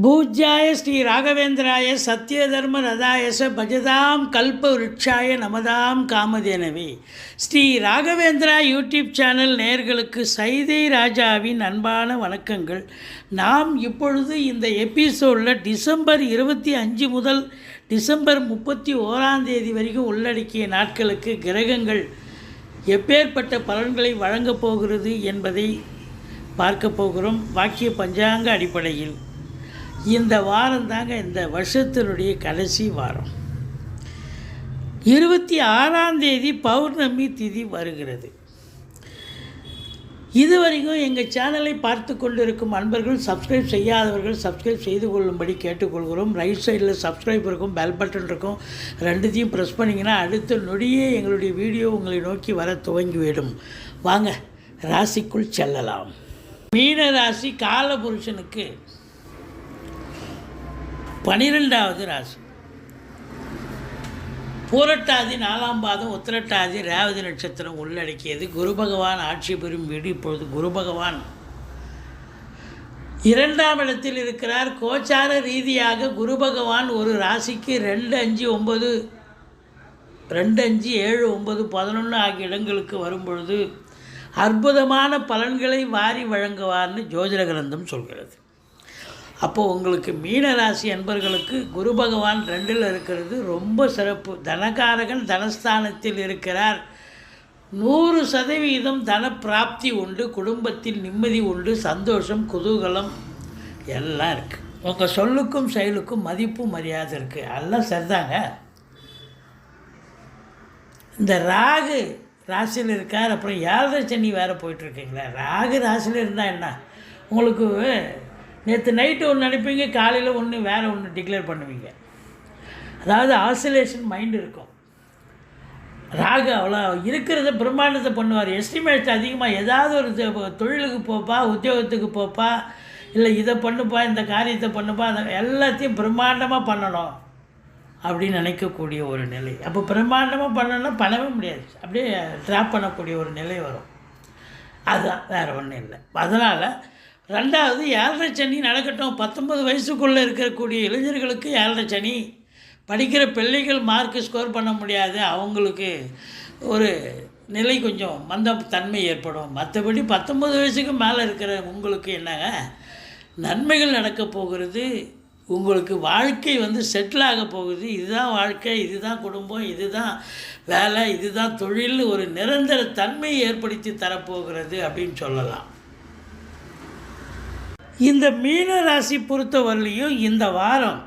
பூஜ்யாய ஸ்ரீ ராகவேந்திராய சத்யதர்ம ரதாயச பஜதாம் கல்ப விருட்சாய நமதாம் காமதேனவே. ஸ்ரீ ராகவேந்திரா யூடியூப் சேனல் நேயர்களுக்கு சைதை ராஜாவின் அன்பான வணக்கங்கள். நாம் இப்பொழுது இந்த எபிசோடில் டிசம்பர் இருபத்தி அஞ்சு முதல் டிசம்பர் முப்பத்தி ஓராம் தேதி வரைக்கும் உள்ளடக்கிய நாட்களுக்கு கிரகங்கள் எப்பேற்பட்ட பலன்களை வழங்கப் போகிறது என்பதை பார்க்க போகிறோம். வாக்கிய பஞ்சாங்க அடிப்படையில். இந்த வாரம் தாங்க இந்த வருஷத்தினுடைய கடைசி வாரம். இருபத்தி ஆறாம் தேதி பௌர்ணமி திதி வருகிறது. இதுவரைக்கும் எங்கள் சேனலை பார்த்து கொண்டிருக்கும் அன்பர்கள் சப்ஸ்கிரைப் செய்யாதவர்கள் சப்ஸ்கிரைப் செய்து கொள்ளும்படி கேட்டுக்கொள்கிறோம். ரைட் சைடில் சப்ஸ்கிரைப் இருக்கும் பெல் பட்டன் இருக்கும். ரெண்டுத்தையும் ப்ரெஸ் பண்ணிங்கன்னா அடுத்த நொடியே எங்களுடைய வீடியோ உங்களை நோக்கி வர துவங்கிவிடும். வாங்க ராசிக்குள் செல்லலாம். மீன ராசி காலபுருஷனுக்கு பனிரெண்டாவது ராசி. பூரட்டாதி நாலாம் பாதம் உத்திரட்டாதி ரேவதி நட்சத்திரம் உள்ளடக்கியது. குரு பகவான் ஆட்சி பெறும் வீடு இப்பொழுது குரு பகவான். இரண்டாம் இடத்தில் இருக்கிறார். கோச்சார ரீதியாக குரு பகவான் ஒரு ராசிக்கு ரெண்டு அஞ்சு ஒம்பது ரெண்டு அஞ்சு ஏழு ஒம்பது பதினொன்று ஆகிய இடங்களுக்கு வரும்பொழுது அற்புதமான பலன்களை வாரி வழங்குவார்னு ஜோதிட கிரந்தம் சொல்கிறது. அப்போது உங்களுக்கு மீனராசி அன்பர்களுக்கு குரு பகவான் ரெண்டில் இருக்கிறது ரொம்ப சிறப்பு. தனகாரகன் தனஸ்தானத்தில் இருக்கிறார். நூறு சதவீதம் தன பிராப்தி உண்டு குடும்பத்தில் நிம்மதி உண்டு சந்தோஷம் குதூகலம் எல்லாம் இருக்குது உங்கள் சொல்லுக்கும் செயலுக்கும் மதிப்பு மரியாதை இருக்குது எல்லாம் சரிதாங்க. இந்த ராகு ராசியில் இருக்கார். அப்புறம் ஏழரை சனி வேறு போயிட்டுருக்கீங்களா ராகு ராசியில் இருந்தால் என்ன? உங்களுக்கு நேற்று நைட்டு ஒன்று நினைப்பீங்க காலையில் ஒன்று வேறு ஒன்று டிக்ளேர் பண்ணுவீங்க. அதாவது ஆசிலேஷன் மைண்டு இருக்கும். ராகு அவ்வளோ இருக்கிறத பிரம்மாண்டத்தை பண்ணுவார். எஸ்டிமேட் அதிகமாக ஏதாவது ஒரு தொழிலுக்கு போப்பா உத்தியோகத்துக்கு போப்பா இல்லை இதை பண்ணுப்பா இந்த காரியத்தை பண்ணுப்பா அதை எல்லாத்தையும் பிரம்மாண்டமாக பண்ணணும் அப்படின்னு நினைக்கக்கூடிய ஒரு நிலை. அப்போ பிரம்மாண்டமாக பண்ணணும்னா பண்ணவே முடியாது. அப்படியே ட்ராப் பண்ணக்கூடிய ஒரு நிலை வரும். அதுதான் வேறு ஒன்றும் இல்லை. அதனால் ரெண்டாவது ஏழரை சனி நடக்கட்டும். பத்தொன்பது வயசுக்குள்ளே இருக்கக்கூடிய இளைஞர்களுக்கு ஏழரை சனி படிக்கிற பிள்ளைகள் மார்க்கு ஸ்கோர் பண்ண முடியாது. அவங்களுக்கு ஒரு நிலை கொஞ்சம் மந்த தன்மை ஏற்படும். மற்றபடி பத்தொம்பது வயசுக்கு மேலே இருக்கிற உங்களுக்கு என்னங்க? நன்மைகள் நடக்க போகிறது. உங்களுக்கு வாழ்க்கை வந்து செட்டில் ஆக போகுது. இதுதான் வாழ்க்கை இதுதான் குடும்பம் இதுதான் வேலை இதுதான் தொழில். ஒரு நிரந்தர தன்மையை ஏற்படுத்தி தரப்போகிறது அப்படின்னு சொல்லலாம். இந்த மீன ராசி பொறுத்தவரையிலையும் இந்த வாரம்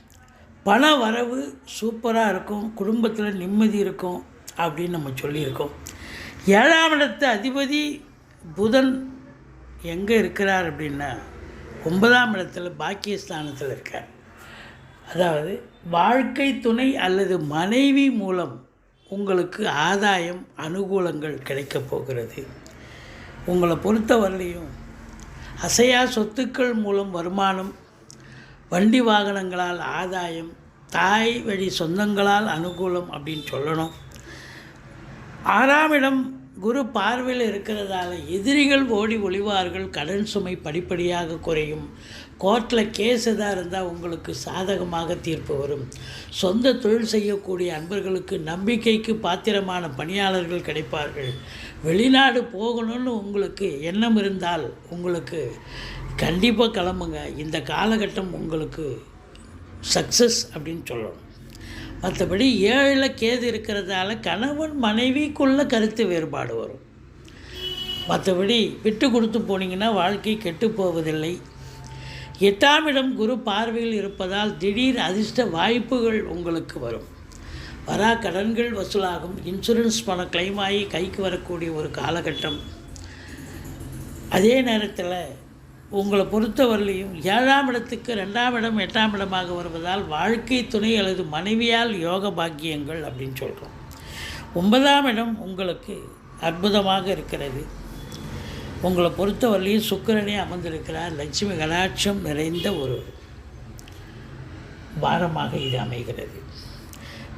பண வரவு சூப்பராக இருக்கும் குடும்பத்தில் நிம்மதி இருக்கும் அப்படின்னு நம்ம சொல்லியிருக்கோம். ஏழாம் இடத்து அதிபதி புதன் எங்கே இருக்கிறார் அப்படின்னா ஒன்பதாம் இடத்துல பாக்கியஸ்தானத்தில் இருக்கார். அதாவது வாழ்க்கை துணை அல்லது மனைவி மூலம் உங்களுக்கு ஆதாயம் அனுகூலங்கள் கிடைக்கப் போகிறது. உங்களை பொறுத்தவரையிலையும் அசையா சொத்துக்கள் மூலம் வருமானம் வண்டி வாகனங்களால் ஆதாயம் தாய் வழி சொந்தங்களால் அனுகூலம் அப்படின்னு சொல்லணும். ஆறாம் இடம் குரு பார்வையில் இருக்கிறதால எதிரிகள் ஓடி ஒளிவார்கள் கடன் சுமை படிப்படியாக குறையும். கோர்ட்டில் கேஸ் எதாக இருந்தால் உங்களுக்கு சாதகமாக தீர்ப்பு வரும். சொந்த தொழில் செய்யக்கூடிய அன்பர்களுக்கு நம்பிக்கைக்கு பாத்திரமான பணியாளர்கள் கிடைப்பார்கள். வெளிநாடு போகணும்னு உங்களுக்கு எண்ணம் இருந்தால் உங்களுக்கு கண்டிப்பாக கிளம்புங்க. இந்த காலகட்டம் உங்களுக்கு சக்ஸஸ் அப்படின்னு சொல்லணும். மற்றபடி ஏழில் கேது இருக்கிறதால கணவன் மனைவிக்குள்ள கருத்து வேறுபாடு வரும். மற்றபடி விட்டு கொடுத்து போனீங்கன்னா வாழ்க்கை கெட்டு போவதில்லை. எட்டாம் இடம் குரு பார்வையில் இருப்பதால் திடீர் அதிர்ஷ்ட வாய்ப்புகள் உங்களுக்கு வரும். வரா கடன்கள் வசூலாகும். இன்சூரன்ஸ் பணம் கிளைம் ஆகி கைக்கு வரக்கூடிய ஒரு காலகட்டம். அதே நேரத்தில் உங்களை பொறுத்தவரையிலையும் ஏழாம் இடத்துக்கு ரெண்டாம் இடம் எட்டாம் இடமாக வருவதால் வாழ்க்கை துணை அல்லது மனைவியால் யோக பாக்கியங்கள் அப்படின்னு சொல்கிறோம் ஒன்பதாம் இடம் உங்களுக்கு அற்புதமாக இருக்கிறது. உங்களை பொறுத்தவரையிலையும் சுக்கிரனே அமர்ந்திருக்கிறார். லட்சுமி கடாட்சம் நிறைந்த ஒரு வாரமாக இது அமைகிறது.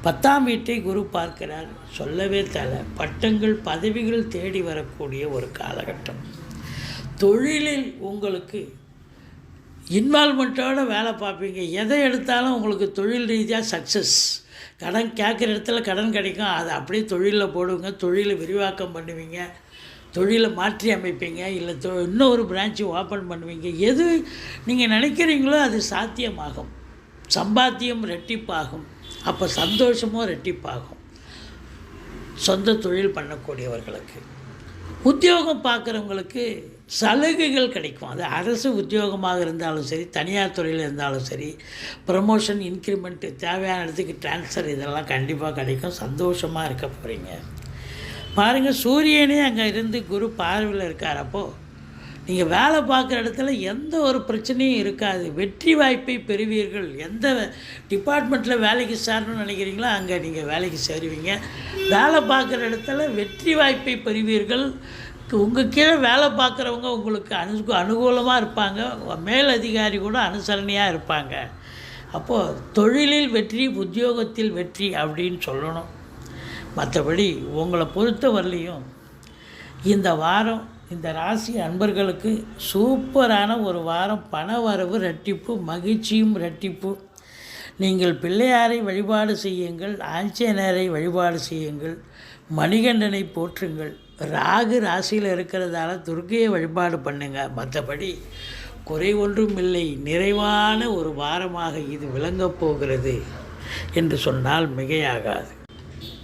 பத்தாம் வீட்டை குரு பார்க்கிறார். சொல்லவே தலை. பட்டங்கள் பதவிகள் தேடி வரக்கூடிய ஒரு காலகட்டம். தொழிலில் உங்களுக்கு இன்வால்மெண்ட்டோடு வேலை பார்ப்பீங்க. எதை எடுத்தாலும் உங்களுக்கு தொழில் ரீதியாக சக்ஸஸ் கடன் கேட்குற இடத்துல கடன் கிடைக்கும். அதை அப்படியே தொழிலில் போடுவீங்க தொழிலை விரிவாக்கம் பண்ணுவீங்க. தொழிலை மாற்றி அமைப்பீங்க. இல்லை தொ இன்னொரு பிரான்ச்சு ஓப்பன் பண்ணுவீங்க. எது நீங்கள் நினைக்கிறீங்களோ அது சாத்தியமாகும். சம்பாத்தியம் ரெட்டிப்பாகும். அப்போ சந்தோஷமும் ரெட்டிப்பாகும். சொந்த தொழில் பண்ணக்கூடியவர்களுக்கு. உத்தியோகம் பார்க்குறவங்களுக்கு சலுகைகள் கிடைக்கும். அது அரசு உத்தியோகமாக இருந்தாலும் சரி தனியார் துறையில் இருந்தாலும் சரி ப்ரமோஷன் இன்க்ரிமெண்ட்டு தேவையான இடத்துக்கு ட்ரான்ஸ்ஃபர் இதெல்லாம் கண்டிப்பாக கிடைக்கும். சந்தோஷமாக இருக்க போகிறீங்க பாருங்கள் சூரியனே அங்கே இருந்து குரு பார்வையில் இருக்கார் அப்போது நீங்கள் வேலை பார்க்குற இடத்துல எந்த ஒரு பிரச்சனையும் இருக்காது. வெற்றி வாய்ப்பை பெறுவீர்கள். எந்த டிபார்ட்மெண்ட்டில் வேலைக்கு சேரணும்னு நினைக்கிறீங்களோ அங்கே நீங்கள் வேலைக்கு சேருவீங்க. வேலை பார்க்குற இடத்துல வெற்றி வாய்ப்பை பெறுவீர்கள். உங்கள் கீழே வேலை பார்க்குறவங்க உங்களுக்கு அனு அனுகூலமாக இருப்பாங்க. மேல் அதிகாரி கூட அனுசரணையாக இருப்பாங்க. அப்போது தொழிலில் வெற்றி உத்தியோகத்தில் வெற்றி அப்படின்னு சொல்லணும். மற்றபடி உங்களை பொறுத்த வரலையும் இந்த வாரம் இந்த ராசி அன்பர்களுக்கு சூப்பரான ஒரு வாரம். பண வரவு ரெட்டிப்பு மகிழ்ச்சியும் ரெட்டிப்பு நீங்கள் பிள்ளையாரை வழிபாடு செய்யுங்கள் ஆஞ்சநேயரை வழிபாடு செய்யுங்கள் மணிகண்டனை போற்றுங்கள். ராகு ராசியில் இருக்கிறதால துர்கையை வழிபாடு பண்ணுங்கள் மற்றபடி குறை ஒன்றும் இல்லை. நிறைவான ஒரு வாரமாக இது விளங்கப் போகிறது என்று சொன்னால் மிகையாகாது.